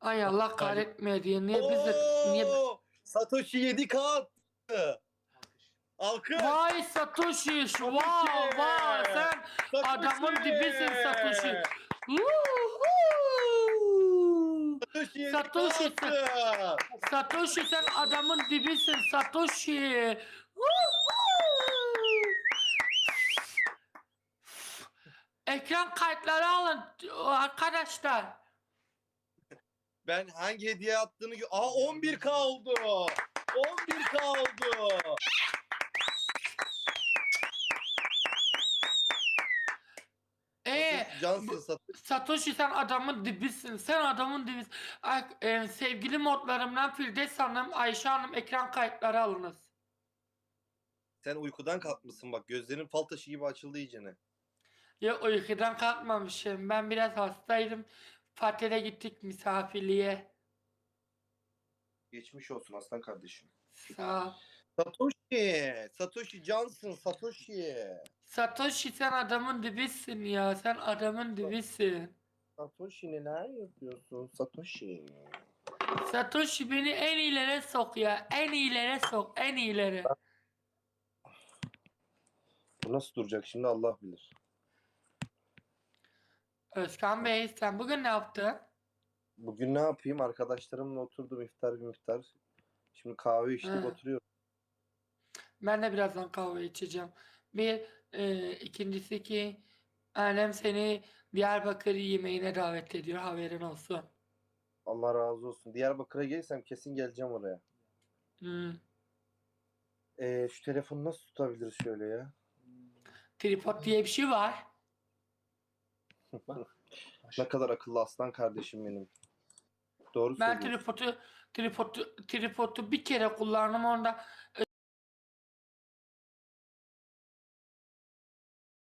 Ay Allah kahretmeye diye. Niye biz de niye Oo! Satoshi 7K attı. Alkış. Vay Satoshi, şu wow, wow, sen Satoshi. adamın dibisin Satoshi. Satoshi 7K Satoshi. attı. Satoshi sen adamın dibisin Satoshi. Ekran kayıtları alın arkadaşlar. Ben hangi hediye attığını Aa 11K oldu. 11K oldu. Ee, Cansın. Satoshi sen adamın dibisin. Sen adamın dibisin. Ay, e, sevgili modlarımdan Firdevs Hanım, Ayşe Hanım ekran kayıtları alınız. Sen uykudan kalkmışsın bak gözlerin fal taşı gibi açıldı iyicene. Ya uykudan kalkmamışım. Ben biraz hastaydım. Fatih'e gittik misafirliğe. Geçmiş olsun aslan kardeşim. Sağ ol. Satoshi. Satoshi Johnson. Satoshi. Satoshi sen adamın dibisin ya. Sen adamın dibisin. Satoshi neler yapıyorsun? Satoshi. Satoshi beni en iyilere sok ya. En iyilere sok. En iyilere. Bu nasıl duracak şimdi Allah bilir. Özkan Bey sen bugün ne yaptın? Bugün ne yapayım? Arkadaşlarımla oturdum iftar iftar. Şimdi kahve içtik Ha. oturuyorum. Ben de birazdan kahve içeceğim. Bir e, ikincisi ki annem seni Diyarbakır yemeğine davet ediyor haberin olsun. Allah razı olsun. Diyarbakır'a gelirsem kesin geleceğim oraya. Hmm. Ee, şu telefonu nasıl tutabiliriz şöyle ya? Tripod diye bir şey var. Ne kadar akıllı aslan kardeşim benim. Doğru Ben söylüyorsun. tripodu tripodu tripodu bir kere kullandım onda